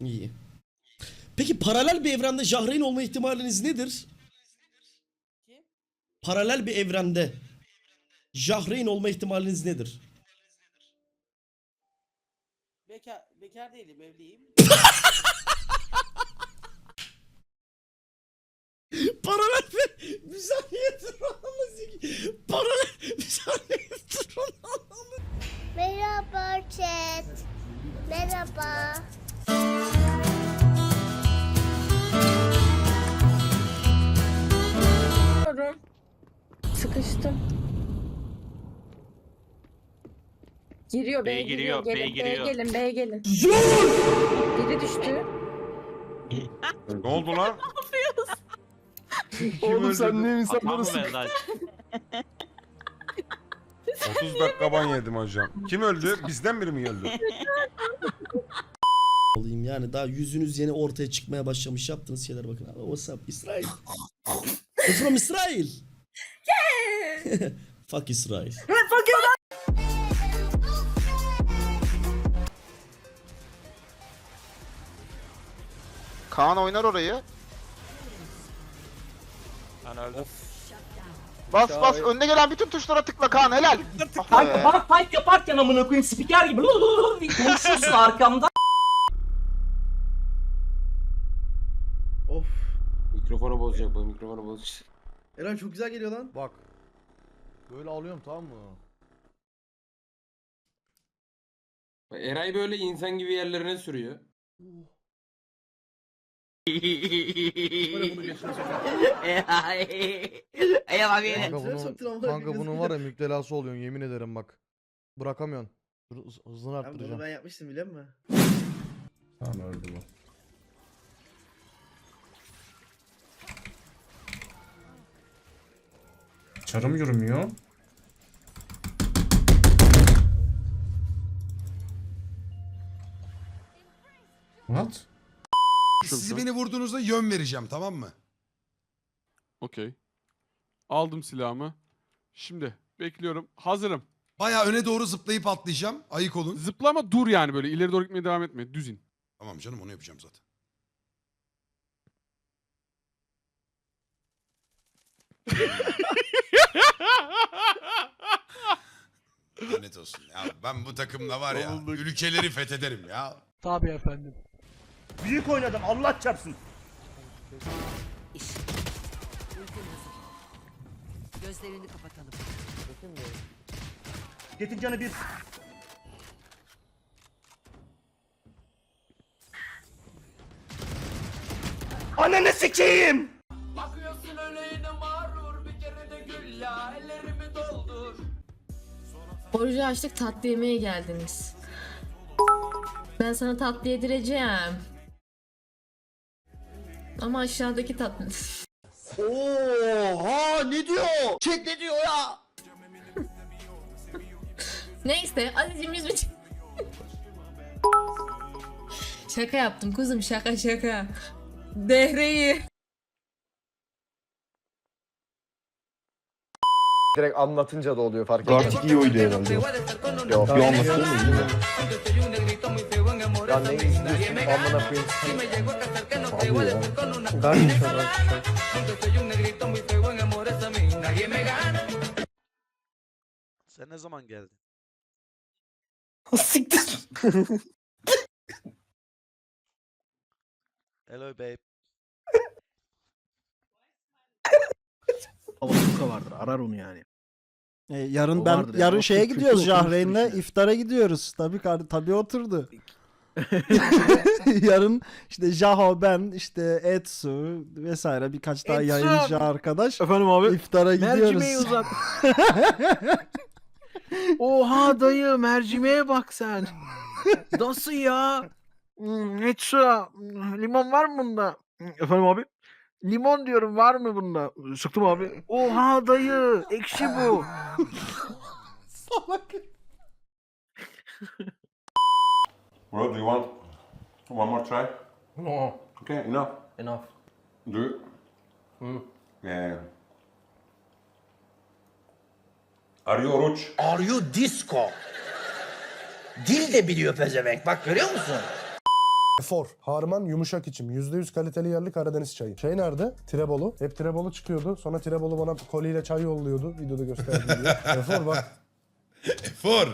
İyi. Peki paralel bir evrende Jahreyn olma ihtimaliniz nedir? Paralel bir evrende Jahreyn olma ihtimaliniz nedir? Bekar, bekar değilim evliyim. Paralel bir bir saniye dur anlamaz ki. Paralel bir saniye dur anlamaz. Merhaba chat. Merhaba. Giriyor B'ye B'ye giriyor. giriyor, B'ye Gelin B'ye giriyor. gelin B'ye gelin. Biri düştü. Ne oldu lan? Oğlum sen ne Atmam mı insanlarsın? ben zaten? 30 dakika ban yedim hocam. Kim öldü? Bizden biri mi öldü? Olayım yani daha yüzünüz yeni ortaya çıkmaya başlamış yaptığınız şeyler bakın. Abi, What's up İsrail? From İsrail. Fuck İsrail. Kaan oynar orayı. Ben öldüm. Bas bas önüne gelen bütün tuşlara tıkla Kaan helal. Kanka be. bana fight yaparken amına koyayım spiker gibi konuşuyorsun arkamda. Of. Mikrofonu bozacak bu mikrofonu bozacak. Eren çok güzel geliyor lan. Bak. Böyle alıyorum tamam mı? Bak, Eray böyle insan gibi yerlerine sürüyor. Geçine sokar. Kanka bunun, kanka bunun var ya müptelası oluyorsun yemin ederim bak. Bırakamıyorsun. Dur, hız- hızını Abi bunu arttıracağım. ben yapmıştım biliyor musun? Tamam öldü bu. Çarım yürümüyor. What? Siz beni vurduğunuzda yön vereceğim tamam mı? Okey. Aldım silahımı. Şimdi bekliyorum. Hazırım. Baya öne doğru zıplayıp atlayacağım. Ayık olun. Zıplama dur yani böyle ileri doğru gitmeye devam etme. Düz in. Tamam canım onu yapacağım zaten. Lanet olsun ya. Ben bu takımla var ya Olduk. ülkeleri fethederim ya. Tabii efendim. Büyük oynadım Allah çarpsın. Gözlerini kapatalım. Getir canı bir. Ananı sikeyim. Bakıyorsun öleğine mağrur bir kere de gül ya ellerimi doldur. Orucu açtık tatlı yemeye geldiniz. Ben sana tatlı yedireceğim. Ama aşağıdaki tatlı. Oha ne diyor? Chat ne diyor ya? Neyse Aziz'im yüz bin- Şaka yaptım kuzum şaka şaka. Dehreyi. Direkt anlatınca da oluyor fark Artık iyi oydu herhalde. Yok. Bir anlattın mı? Ya ne izliyorsun amına koyayım. Abi ya. Sen ne zaman geldin? Siktir. Hello babe. Havazuka vardır arar onu yani. E, yarın O ben vardır yarın o şeye gidiyoruz Jahreyn'le iftara gidiyoruz. Tabii kar- tabii oturdu. yarın işte Jaho ben işte Etsu vesaire birkaç daha Etsu! yayıncı arkadaş Efendim abi. iftara Mercimeği gidiyoruz. uzat. Oha dayı mercimeğe bak sen. Nasıl ya? Hmm, Etsu, hmm, limon var mı bunda? Efendim abi? Limon diyorum var mı bunda? Sıktım abi. Oha dayı ekşi bu. Salak. Bro, do you want one more try? No. Okay, enough. Enough. Do it. Hmm. Yeah. Are you Oruç? Are you disco? Dil de biliyor pezevenk bak görüyor musun? Efor. Harman yumuşak içim. %100 kaliteli yerli Karadeniz çayı. Şey nerede? Trebolu. Hep Trebolu çıkıyordu. Sonra Trebolu bana koliyle çay yolluyordu. Videoda gösterdiğim gibi. Efor bak. Efor.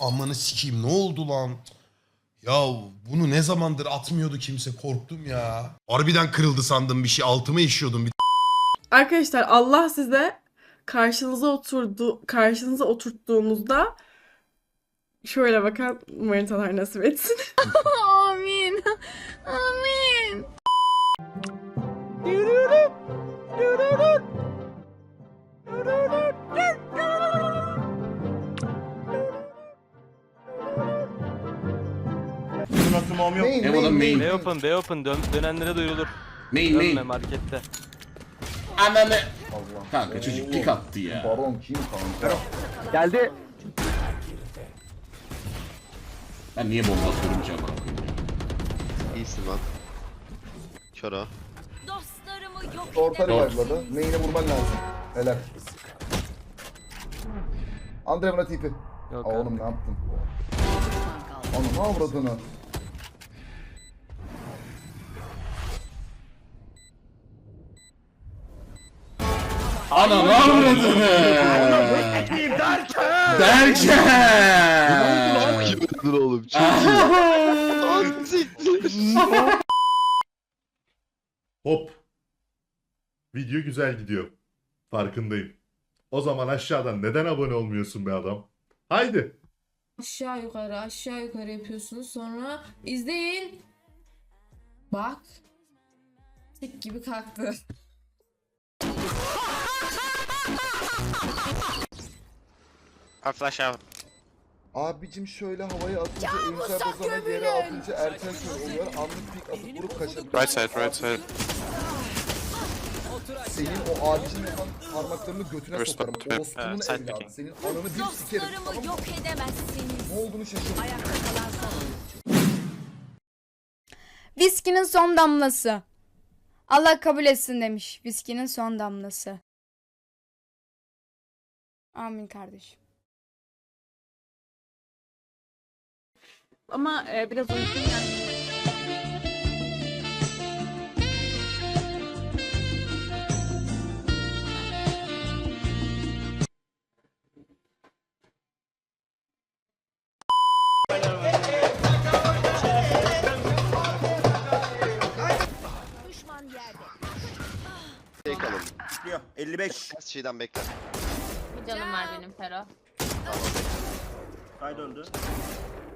Amanı sikeyim ne oldu lan? Ya bunu ne zamandır atmıyordu kimse korktum ya. Harbiden kırıldı sandım bir şey altıma işiyordum. Bir Arkadaşlar Allah size karşınıza oturdu karşınıza oturttuğunuzda şöyle bakan manitalar nasip etsin. Amin. Amin. Ne oğlum main? B open B open dön, dönenlere duyurulur. Main Dönme main. markette. Ananı. Kanka çocuk kick attı ya. Baron kim kanka? Geldi. Ben niye bomba atıyorum ki amına koyayım? İyisin lan. Kara. Dostlarımı yok Orta revive'ladı. Main'e vurman lazım. Helal. Andre buna tipi. Yok Aa, oğlum ne yaptın? Ne avradını? Ana ne avradını? Derken. Kim oğlum? Hop. Video güzel gidiyor. Farkındayım. O zaman aşağıdan neden abone olmuyorsun be adam? Haydi. Aşağı yukarı aşağı yukarı yapıyorsunuz. Sonra izleyin. Bak. Tik gibi kalktı. flash out. Abicim şöyle havaya atınca ensel bozana yere atınca erken kör oluyor. Anlık pik atıp vurup kaçabiliyor. Right side, right side. Senin o abicin yapan parmaklarını götüne First sokarım. Orospu'nun Uh, side evladı. picking. Senin ananı bir sikerim. Tamam mı? yok edemezsiniz. Ne olduğunu şaşırdım. Ayakta kalan son Viskinin son damlası. Allah kabul etsin demiş. Viskinin son damlası. Amin kardeşim. Ama biraz uykum geldi. Tek alın. 55. Şeyden bekle. Canım var benim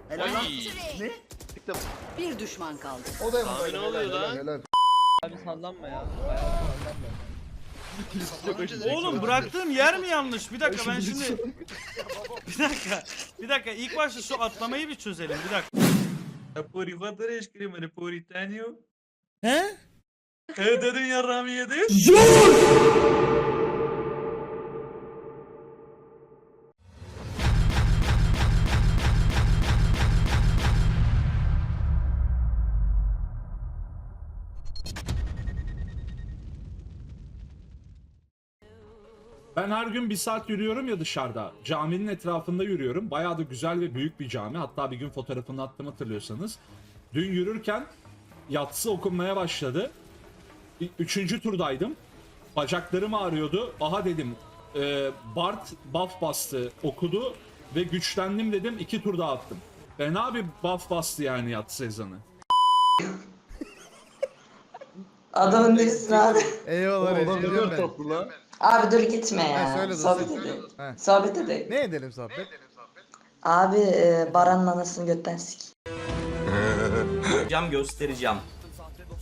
Fero. bir düşman kaldı. O da yapmış. Ne oluyor lan? Helal. Oğlum bıraktığım yer mi yanlış? Bir dakika ben şimdi... bir dakika. Bir dakika ilk başta şu atlamayı bir çözelim. Bir dakika. Escrema Rapori Tanio? He? Evet dedin yarrağımı yedin. Ben her gün bir saat yürüyorum ya dışarıda. Caminin etrafında yürüyorum. Bayağı da güzel ve büyük bir cami. Hatta bir gün fotoğrafını attım hatırlıyorsanız. Dün yürürken yatsı okunmaya başladı. Üçüncü turdaydım. Bacaklarım ağrıyordu. Aha dedim. e, Bart buff bastı okudu ve güçlendim dedim. iki tur daha attım. Fena bir buff bastı yani yatsı ezanı. Adamın değilsin abi. Eyvallah Oğlum ne kadar tatlı lan. Abi dur gitme ya. sohbet edelim. Sohbet edelim. Ne edelim sohbet? Abi e, Baran'ın anasını götten sik. Cam göstereceğim.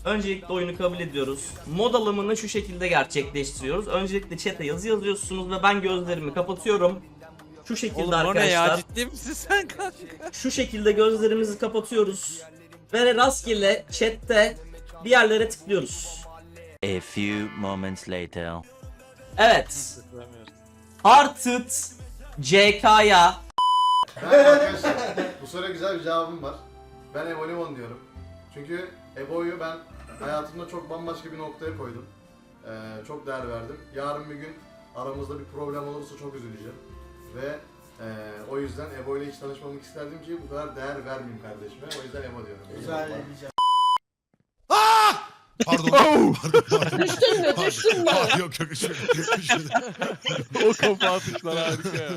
Öncelikle oyunu kabul ediyoruz. Mod alımını şu şekilde gerçekleştiriyoruz. Öncelikle chat'e yazı yazıyorsunuz ve ben gözlerimi kapatıyorum. Şu şekilde arkadaşlar. ciddi misin sen kanka? Şu şekilde gözlerimizi kapatıyoruz. Ve rastgele chatte bir yerlere tıklıyoruz. A few moments later. Evet. Hearted CK'ya Bu soruya güzel bir cevabım var. Ben Evo Limon diyorum. Çünkü Evo'yu ben hayatımda çok bambaşka bir noktaya koydum. Ee, çok değer verdim. Yarın bir gün aramızda bir problem olursa çok üzüleceğim. Ve o yüzden Ebo ile hiç tanışmamak isterdim ki bu kadar değer vermeyeyim kardeşime. O yüzden Ebo diyorum. Güzel. Pardon. pardon, pardon. Düştün mü? Pardon. Düştün mü? Aa, yok yok şöyle. şöyle. o kafa atışlar harika ya.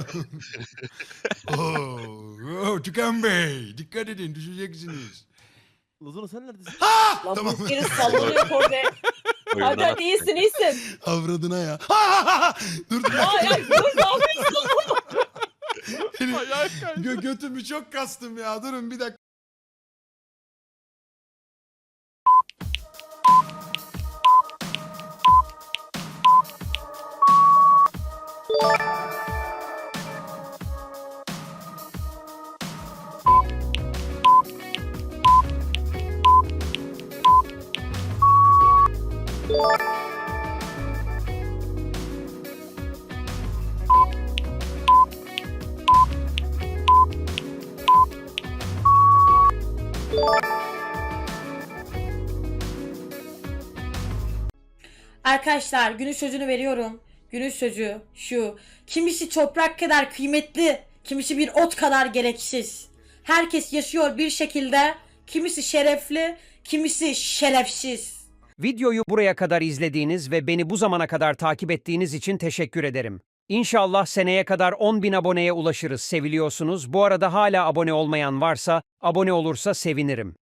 Oo, oo, Tüken Bey. Dikkat edin düşeceksiniz. Lazona sen neredesin? Ha! Lan Tamam. bu biri sallanıyor orada. Hadi hadi iyisin iyisin. Avradına ya. Ha, ha, ha. Dur dur. Ay ay dur ne yapıyorsun? Gö götümü çok kastım ya. Durun bir dakika. Arkadaşlar günün sözünü veriyorum. Günün sözü şu. Kimisi toprak kadar kıymetli, kimisi bir ot kadar gereksiz. Herkes yaşıyor bir şekilde. Kimisi şerefli, kimisi şerefsiz. Videoyu buraya kadar izlediğiniz ve beni bu zamana kadar takip ettiğiniz için teşekkür ederim. İnşallah seneye kadar 10.000 aboneye ulaşırız. Seviliyorsunuz. Bu arada hala abone olmayan varsa abone olursa sevinirim.